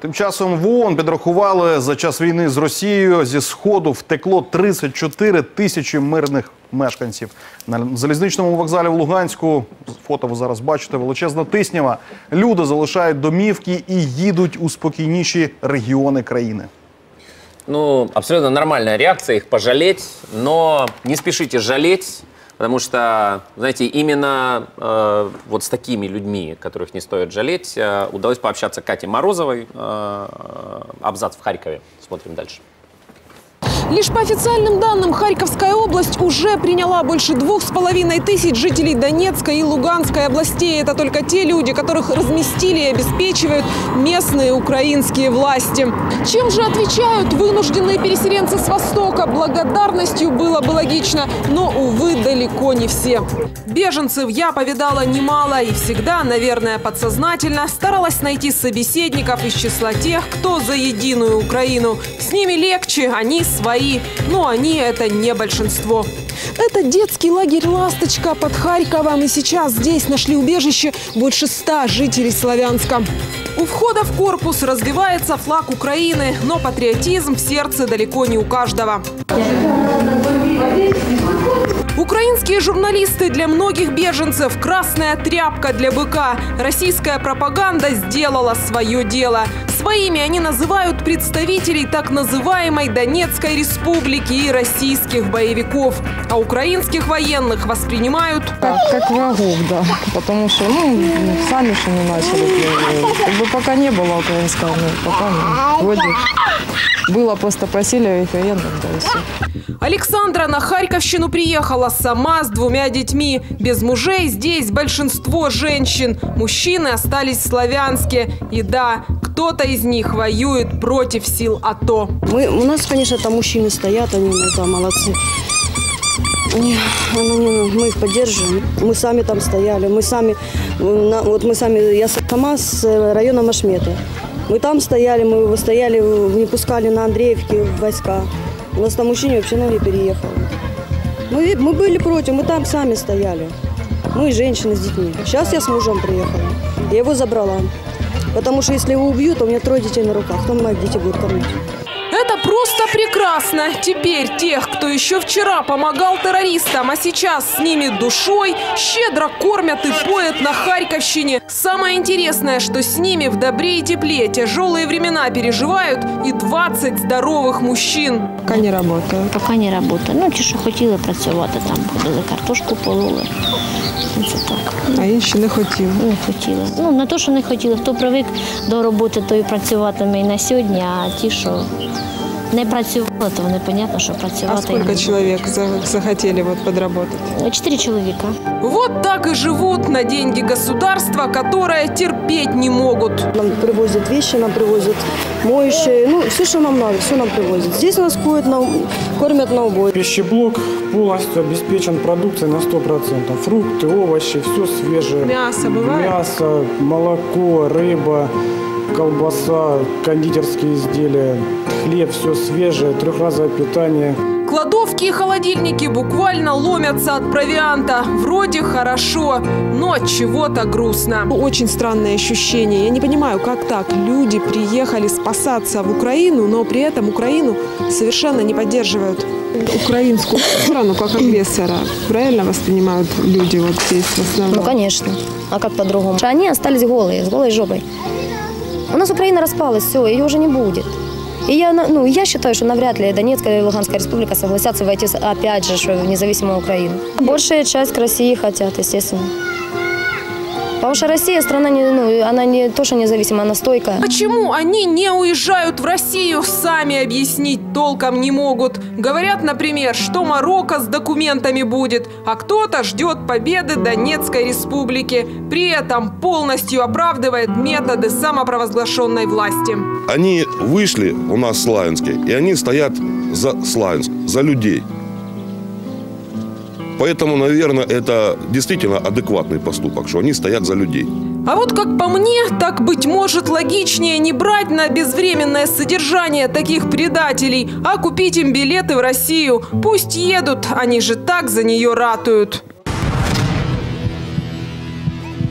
Тим часом в ООН підрахували за час війни з Росією зі сходу втекло 34 тисячі мирних мешканців. На залізничному вокзалі в Луганську фото ви зараз бачите величезна тиснява. Люди залишають домівки і їдуть у спокійніші регіони країни. Ну, абсолютно нормальная реакция их пожалеть, но не спешите жалеть, потому что, знаете, именно э, вот с такими людьми, которых не стоит жалеть, э, удалось пообщаться Кате Морозовой, э, абзац в Харькове. Смотрим дальше. Лишь по официальным данным, Харьковская область уже приняла больше двух с половиной тысяч жителей Донецкой и Луганской областей. Это только те люди, которых разместили и обеспечивают местные украинские власти. Чем же отвечают вынужденные переселенцы с Востока? Благодарностью было бы логично, но, увы, далеко не все. Беженцев я повидала немало и всегда, наверное, подсознательно старалась найти собеседников из числа тех, кто за единую Украину. С ними легче, они свои, но они это не большинство. Это детский лагерь «Ласточка» под Харьковом. И сейчас здесь нашли убежище больше ста жителей Славянска. У входа в корпус развивается флаг Украины, но патриотизм в сердце далеко не у каждого. Украинские журналисты для многих беженцев – красная тряпка для быка. Российская пропаганда сделала свое дело. Своими они называют представителей так называемой Донецкой республики и российских боевиков. А украинских военных воспринимают Как, как врагов, да. Потому что, ну, сами же не начали. Как бы пока не было украинского, ну, пока ну, вроде было, просто просили референдум, да и все. Александра на Харьковщину приехала сама с двумя детьми. Без мужей здесь большинство женщин. Мужчины остались в Славянске. И да, кто-то из них воюет против сил АТО. Мы, у нас, конечно, там мужчины стоят, они это, молодцы. Не, ну, не, мы их поддерживаем. Мы сами там стояли, мы сами, вот мы сами, я сама с э, района Машмета. Мы там стояли, мы стояли, не пускали на Андреевке войска. У нас там мужчине вообще ноги переехал. Мы, мы были против, мы там сами стояли. Мы женщины с детьми. Сейчас я с мужем приехала. Я его забрала. Потому что если его убьют, то у меня трое детей на руках. Детей будет кормить? Это просто прекрасно. Теперь тех, кто еще вчера помогал террористам, а сейчас с ними душой, щедро кормят и поят на Харьковщине. Самое интересное, что с ними в добре и тепле тяжелые времена переживают и 20 здоровых мужчин. Пока не работаю. Поки не працюю. Ну, ті, що хотіли працювати, там ходили, картошку пололи. Ну, Це так. А інші не хотів. Не хотіли. Ну, не то, що не хотіли. Хто привик до роботи, той працюватиме і на сьогодні, а ті, що не працювали, то вони, понятно, що А працювати. і сколько человек за- захотели вот подработать? Чотири чоловіка. Вот так и живут на деньги государства, которое терпеть не могут. Нам привозят вещи, нам привозят моющие, ну, все, что нам надо, все нам привозят. Здесь нас кормят на, кормят на убой. Пищеблок полностью обеспечен продукцией на 100%. Фрукты, овощи, все свежее. Мясо бывает? Мясо, молоко, рыба, колбаса, кондитерские изделия, хлеб, все свежее, трехразовое питание. Кладовки и холодильники буквально ломятся от провианта. Вроде хорошо, но от чего-то грустно. Очень странное ощущение. Я не понимаю, как так. Люди приехали спасаться в Украину, но при этом Украину совершенно не поддерживают. Украинскую сторону как агрессора правильно воспринимают люди вот здесь в Ну, основном? конечно. А как по-другому? Они остались голые, с голой жопой. У нас Украина распалась, все, ее уже не будет. И я, ну, я считаю, что навряд ли Донецкая и Луганская республика согласятся войти, опять же, в независимую Украину. Большая часть к России хотят, естественно. Потому что Россия страна, не, ну, она не то, что независимая, она стойкая. Почему они не уезжают в Россию, сами объяснить толком не могут. Говорят, например, что Марокко с документами будет, а кто-то ждет победы Донецкой республики. При этом полностью оправдывает методы самопровозглашенной власти. Они вышли у нас в Славянске, и они стоят за Славянск, за людей. Поэтому, наверное, это действительно адекватный поступок, что они стоят за людей. А вот как по мне, так, быть может, логичнее не брать на безвременное содержание таких предателей, а купить им билеты в Россию. Пусть едут, они же так за нее ратуют.